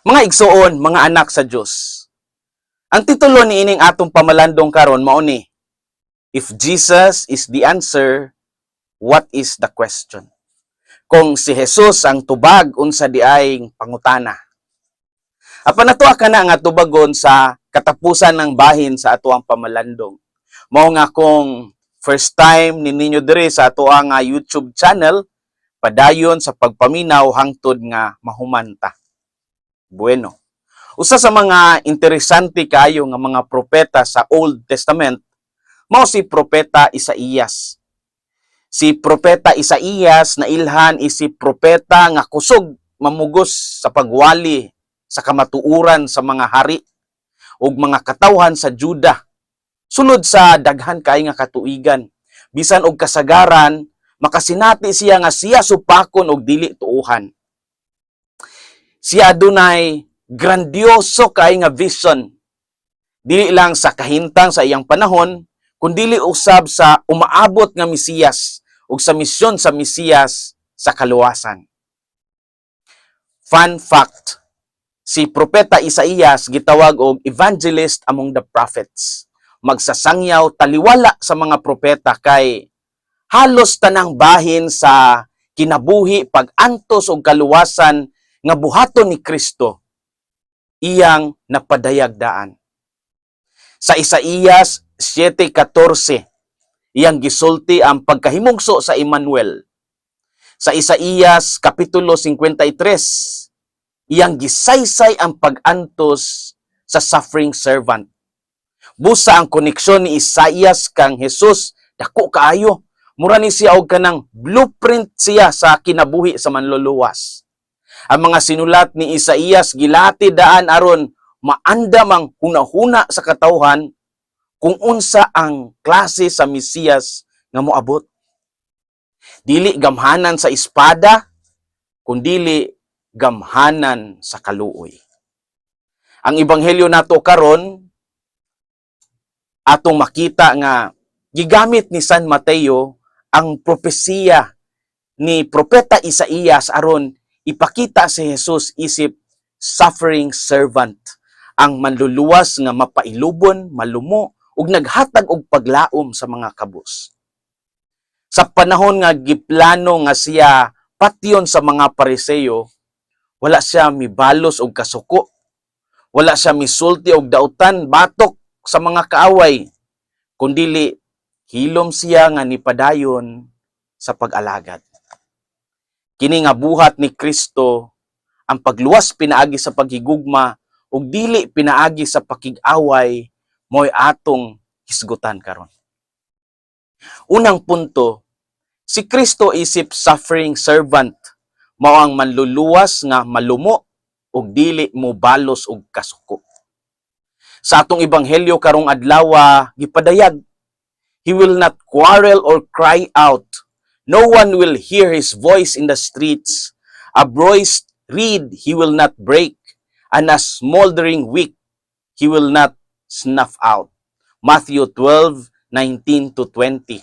Mga igsoon, mga anak sa Dios. Ang titulo ni ining atong pamalandong karon mao ni If Jesus is the answer, what is the question? Kung si Jesus ang tubag unsa di pangutana. Apan nato ka na nga tubagon sa katapusan ng bahin sa atuang pamalandong. Mao nga kung first time ni ninyo diri sa atuang YouTube channel, padayon sa pagpaminaw hangtod nga mahumanta. Bueno. Usa sa mga interesante kayo nga mga propeta sa Old Testament mao si propeta Isaías. Si propeta Isaías na ilhan is si propeta nga kusog mamugos sa pagwali sa kamatuuran sa mga hari ug mga katawhan sa Juda sulod sa daghan kay nga katuigan bisan og kasagaran makasinati siya nga siya supakon og dili tuuhan siya adunay grandioso kay nga vision. Dili lang sa kahintang sa iyang panahon kundili usab sa umaabot nga Mesiyas ug sa misyon sa Mesiyas sa kaluwasan. Fun fact si propeta Isaías gitawag og evangelist among the prophets. Magsasangyaw taliwala sa mga propeta kay halos tanang bahin sa kinabuhi pag-antos og kaluwasan nga buhaton ni Kristo iyang napadayagdaan. Sa Isaías 7:14 iyang gisulti ang pagkahimugso sa Emmanuel. Sa Isaías kapitulo 53 iyang gisaysay ang pag-antos sa suffering servant. Busa ang koneksyon ni Isaías kang Jesus dako kaayo. Mura ni siya og kanang blueprint siya sa kinabuhi sa manluluwas. Ang mga sinulat ni Isaías gilati daan aron maandam ang hunahuna sa katawhan kung unsa ang klase sa Mesiyas nga moabot. Dili gamhanan sa espada, kundili gamhanan sa kaluoy. Ang ebanghelyo nato karon atong makita nga gigamit ni San Mateo ang propesiya ni propeta Isaías aron ipakita si Jesus isip suffering servant ang manluluwas nga mapailubon, malumo ug naghatag og paglaom sa mga kabus. Sa panahon nga giplano nga siya patyon sa mga pariseyo, wala siya mibalos og kasuko. Wala siya misulti og dautan, batok sa mga kaaway, kundili hilom siya nga nipadayon sa pag-alagad. Kini nga buhat ni Kristo ang pagluwas pinaagi sa paghigugma ug dili pinaagi sa pakig-away mo'y atong hisgutan karon. Unang punto, si Kristo isip suffering servant mao ang manluluwas nga malumo ug dili mo balos og kasuko. Sa atong ebanghelyo karong adlaw gipadayag He will not quarrel or cry out. No one will hear his voice in the streets. A bruised reed he will not break, and a smoldering wick he will not snuff out. Matthew 12, 19 to 20.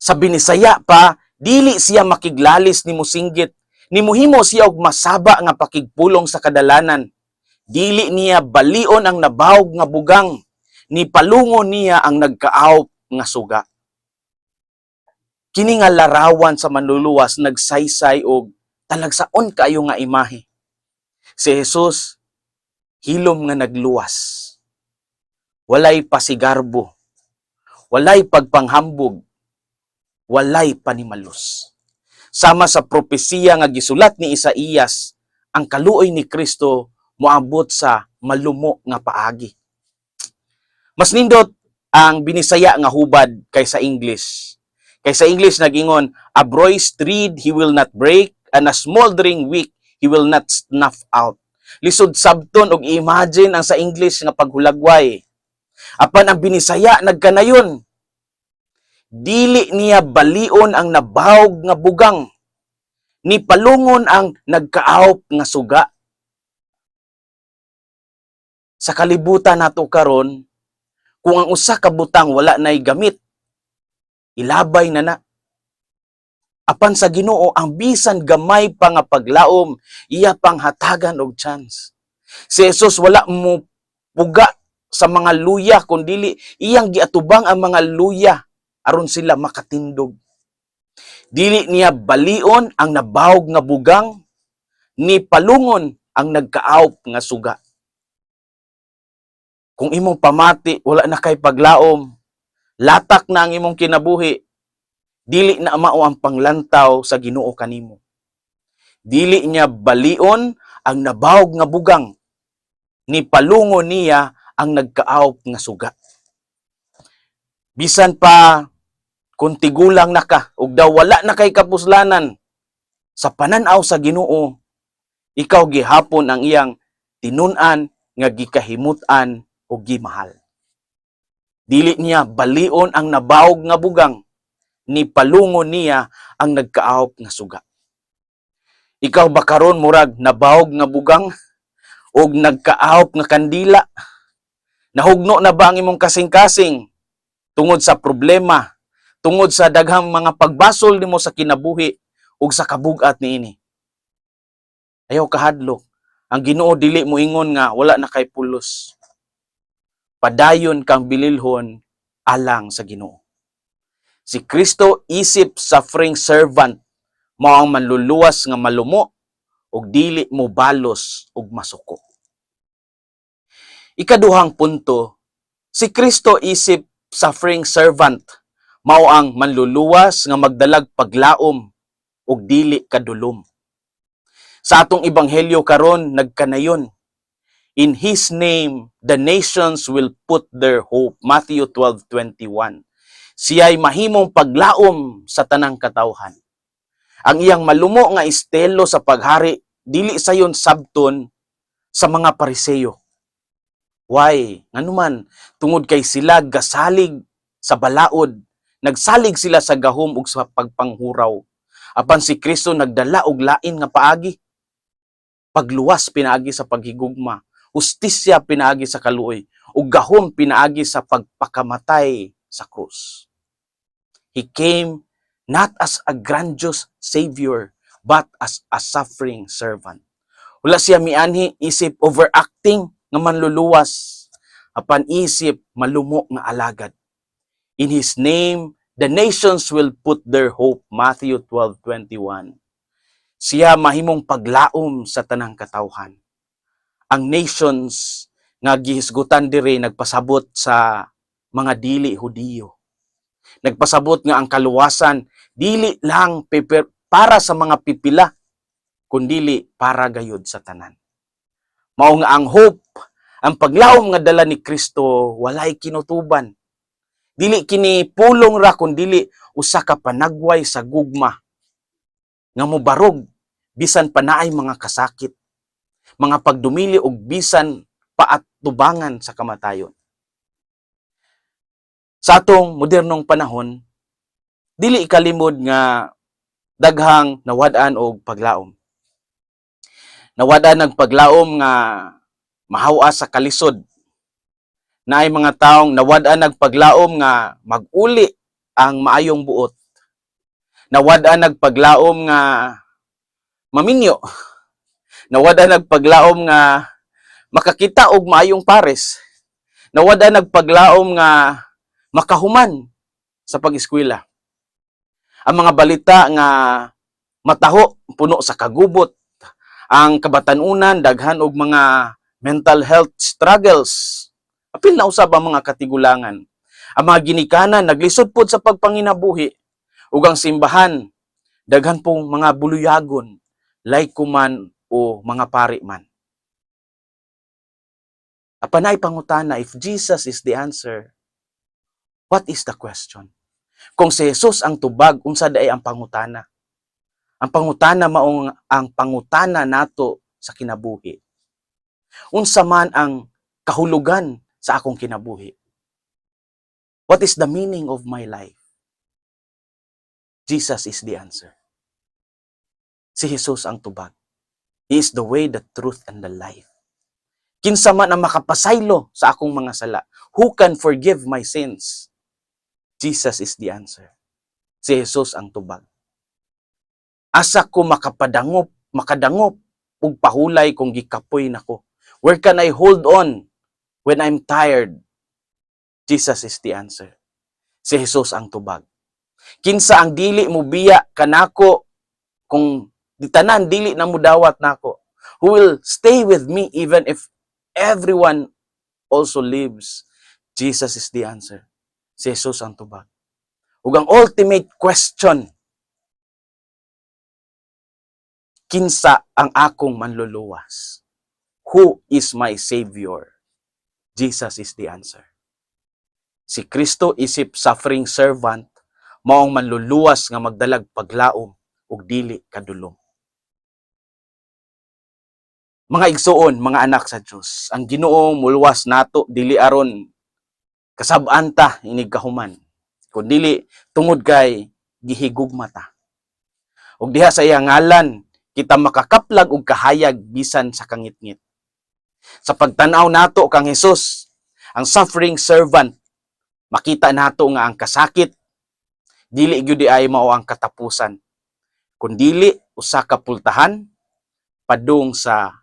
Sa binisaya pa, dili siya makiglalis ni musinggit, ni muhimo siya og masaba nga pakigpulong sa kadalanan. Dili niya balion ang nabawog nga bugang, ni palungo niya ang nagkaawp nga suga. Kini nga larawan sa manluluwas nagsaysay og talagsaon kayo nga imahe. Si Jesus hilom nga nagluwas. Walay pasigarbo. Walay pagpanghambog. Walay panimalus. Sama sa propesiya nga gisulat ni Isaías, ang kaluoy ni Kristo moabot sa malumo nga paagi. Mas nindot ang binisaya nga hubad kaysa English. Kaysa English nagingon, a bruised reed he will not break, and a smoldering wick he will not snuff out. Lisod sabton og imagine ang sa English nga paghulagway. Apan ang binisaya nagkanayon. Dili niya balion ang nabawog nga bugang. Ni palungon ang nagkaawp nga suga. Sa kalibutan nato karon, kung ang usa ka butang wala nay gamit, ilabay na na. Apan sa Ginoo ang bisan gamay pa nga paglaom, iya pang hatagan og chance. Si Jesus wala mo puga sa mga luya kundili iyang giatubang ang mga luya aron sila makatindog. Dili niya balion ang nabawog nga bugang ni palungon ang nagkaawp nga suga. Kung imong pamati, wala na kay paglaom, latak na ang imong kinabuhi, dili na mao ang panglantaw sa Ginoo kanimo. Dili niya balion ang nabawog nga bugang, ni palungon niya ang nagkaawp nga suga. Bisan pa kung tigulang na ka, ug daw wala na kay kapuslanan, sa pananaw sa Ginoo, ikaw gihapon ang iyang tinun-an nga gikahimutan o gimahal. Dili niya balion ang nabawog nga bugang, ni palungon niya ang nagkaawp nga suga. Ikaw ba karon murag nabawog nga bugang og nagkaawp nga kandila? Nahugno na ba ang imong kasing-kasing tungod sa problema, tungod sa daghang mga pagbasol nimo sa kinabuhi ug sa kabugat niini? Ayaw kahadlok. Ang Ginoo dili mo ingon nga wala na kay pulos. Padayon kang bililhon alang sa Ginoo. Si Kristo isip suffering servant mao ang manluluwas nga malumo ug dili mo balos ug masuko. Ikaduhang punto, si Kristo isip suffering servant mao ang manluluwas nga magdalag paglaom ug dili kadulom. Sa atong ebanghelyo karon nagkanayon In his name the nations will put their hope. Matthew 12:21. Siya'y mahimong paglaom sa tanang katawhan. Ang iyang malumo nga estelo sa paghari dili sayon sabton sa mga pariseyo. Why? Nganuman tungod kay sila gasalig sa balaod, nagsalig sila sa gahom ug sa pagpanghuraw. Apan si Kristo nagdala og lain nga paagi. Pagluwas pinaagi sa paghigugma, hustisya pinaagi sa kaluoy, ug gahom pinaagi sa pagpakamatay sa krus. He came not as a grandiose savior, but as a suffering servant. Wala siya mianhi isip overacting nga manluluwas, apan isip malumo nga alagad. In his name, the nations will put their hope. Matthew 12:21. Siya mahimong paglaom sa tanang katawhan. Ang nations nga gihisgutan diri nagpasabot sa mga dili Hudiyo. Nagpasabot nga ang kaluwasan dili lang para sa mga pipila kundili para gayud sa tanan. Mao nga ang hope, ang paglaom nga dala ni Kristo walay kinutuban. Dili kini pulong ra kundili usa ka panagway sa gugma nga mobarog bisan pa naay mga kasakit, mga pagdumili og bisan paatubangan sa kamatayon. Sa atong modernong panahon, dili ikalimod nga daghang nawad-an og paglaom. Nawad-an ang paglaom nga mahawa sa kalisod. Naay mga taong nawad-an ang paglaom nga maguli ang maayong buot. Nawad-an ang paglaom nga maminyo. Nawad-an ang paglaom nga makakita og maayong pares. Nawad-an ang paglaom nga makahuman sa pag-eskwela. Ang mga balita nga mataho puno sa kagubot, ang kabatanunan daghan og mga mental health struggles. Apil na usab ang mga katigulangan. Ang mga ginikanan naglisod pod sa pagpanginabuhi ug ang simbahan daghan pong mga buluyagon like kuman o mga pari man. Apanay pangutana if Jesus is the answer, what is the question? Kung si Jesus ang tubag, unsa day ang pangutana? Ang pangutana maong ang pangutana nato sa kinabuhi. Unsa man ang kahulugan sa akong kinabuhi? What is the meaning of my life? Jesus is the answer. Si Jesus ang tubag. He is the way, the truth, and the life. Kinsa man ang makapasaylo sa akong mga sala? Who can forgive my sins? Jesus is the answer. Si Jesus ang tubag. asa ko makapadangop, makadangop ug pahulay kung gikapoy nako. Where can I hold on when I'm tired? Jesus is the answer. Si Jesus ang tubag. Kinsa ang dili mo biya kanako kung tanan dili na mo dawat nako. Who will stay with me even if everyone also lives? Jesus is the answer. Si Jesus ang tubag. Ug ang ultimate question kinsa ang akong manluluwas? Who is my Savior? Jesus is the answer. Si Kristo isip suffering servant, maong manluluwas nga magdalag paglaom ug dili kadulom. Mga igsuon, mga anak sa Dios, ang Ginoo muluwas nato dili aron kasab-an ta inig kahuman. Kun tungod kay gihigugma ta. Ug diha sa iyang ngalan, kita makakaplag og kahayag bisan sa kangitngit. Sa pagtanaw nato kang Hesus, ang suffering servant, makita nato nga ang kasakit dili gyud ay mao ang katapusan. Kun usa ka pultahan padung sa